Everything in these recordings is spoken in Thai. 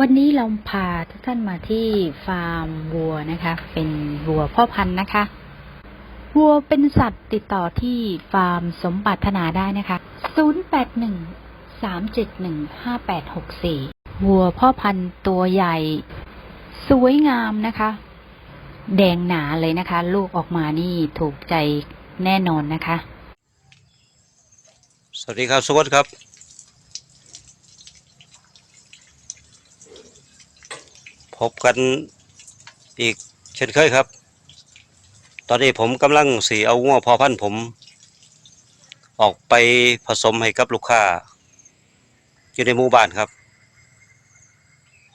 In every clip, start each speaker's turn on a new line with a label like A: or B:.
A: วันนี้เราพาทุกท่านมาที่ฟาร์มวัวนะคะ เป็นวัวพ่อพันธุ์นะคะ วัวเป็นสัตว์ติดต่อที่ฟาร์มสมบัติธนาได้นะคะ 081 371 5864 วัวพ่อพันธุ์ตัวใหญ่ สวยงามนะคะ แดงหนาเลยนะคะ ลูกออกมานี่ถูกใจแน่นอนนะคะ
B: สวัสดีครับสวัสดีครับ พบกันอีกเช่นเคยครับ ตอนนี้ผมกำลังสีเอางัวพอพันธุ์ผม ออกไปผสมให้กับลูกค้า อยู่ในหมู่บ้านครับ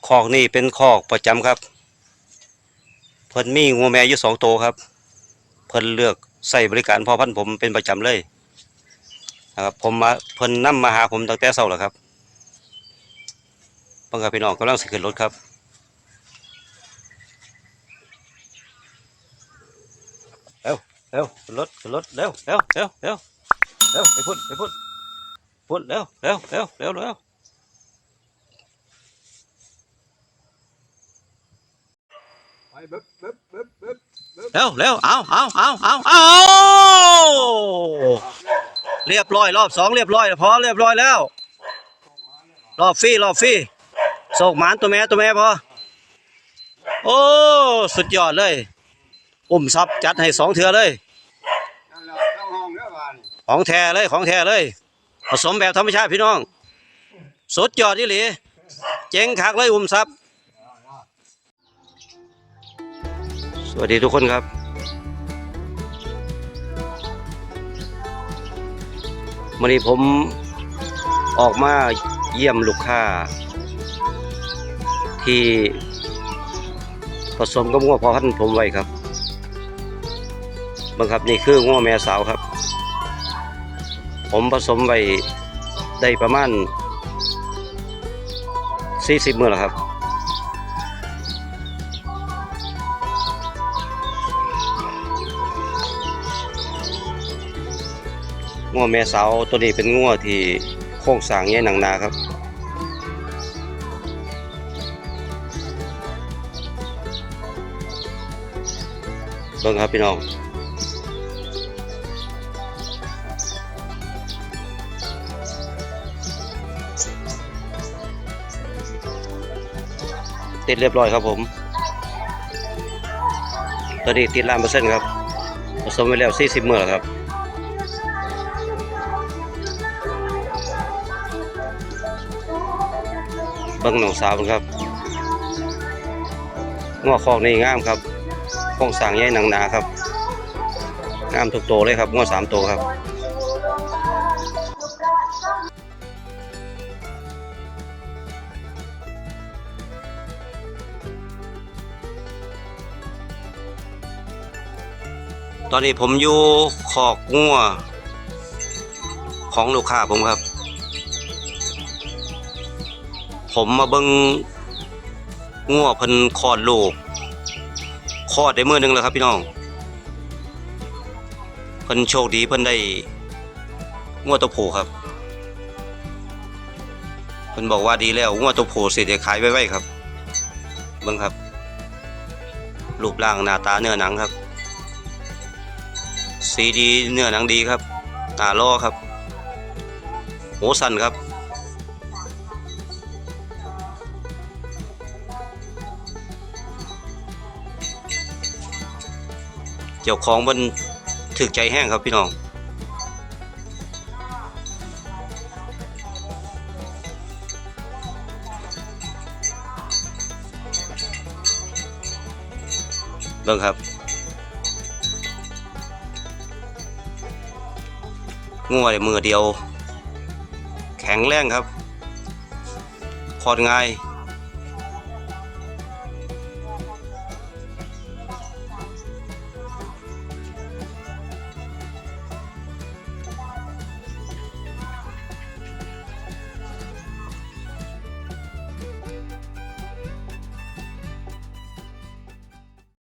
B: คอกนี่เป็นคอกประจำครับ เพิ่นมีงัวแม่อยู่สองตัวครับ เพิ่นเลือกใส่บริการพอพันธุ์ผมเป็นประจำเลยนะครับผมมาเพิ่นนํมาหาผมตั้งแต่เช้าแล้วครับเพิ่งกับพี่น้องกำลังสิขึ้นรถครับ เร็วเร็วขึ้นรถขึ้นรถเร็วเร็วเร็วเร็วเร็วไปพุ่นไปพุ่นพุ่นเร็วเร็วเร็วเร็วเร็วเร็วเร็วเอาเอาเอาเอาเอาเรียบร้อย รอบสองเรียบร้อยพอเรียบร้อยแล้ว รอบฟรีรอบฟรีโศกหมานตัวแม่ตัวแม่พอโอ้ สุดยอดเลย อุ้มซับจัดให้สองเถือเลย
C: ของ
B: แท้เลยของแท้เลย ผสมแบบธรรมชาติพี่น้อง สดยอดยี่หลีเจ๋งคักเลยอุ้มซับสวัสดีทุกคนครับวันนี้ผมออกมาเยี่ยมลูกค้า ที่ผสมกับงัวพอพันผมไว้ครับ บังครับนี่คืองัวแม่สาวครับ ผมผสมไว้ได้ประมาณ 40มื้อแล้วครับงัวแม่สาวตัวนี้เป็นงัวที่โค้งสร้างใหญ่หนังนาครับเบิ่งครับพี่น้อง ติดเรียบร้อยครับผม ตอนนี้ติดล้านเปอร์เซ็นต์ครับผสมไวแล้ว40มื้อครับเบิ่งหนองสาวครับงัวคอกนี่งามครับโครงสร้างใหญ่หนังหนาครับงามทุกโตเลยครับงัวสามโตครับ ตอนนี้ผมอยู่คอกงัวของลูกค้าผมครับ ผมมาเบิงงัวพิ่นคอดลูกคลอดได้เมื้อนึงแล้วครับพี่น้องเพิ่นโชคดีเพิ่นได้งัวตัวผู้ครับเพิ่นบอกว่าดีแล้วงัวตัวผู้สิได้ขายไว้ๆครับเบิ่งครับ รูปร่างหน้าตาเนื้อหนังครับ สีดีเนื้อหนังดีครับหนาล่อครับหูสั้นครับ เจ้าของมันถึกใจแห้งครับพี่น้องเบิ่งครับ งัวได้มือเดียว แข็งแรงครับคลอดง่าย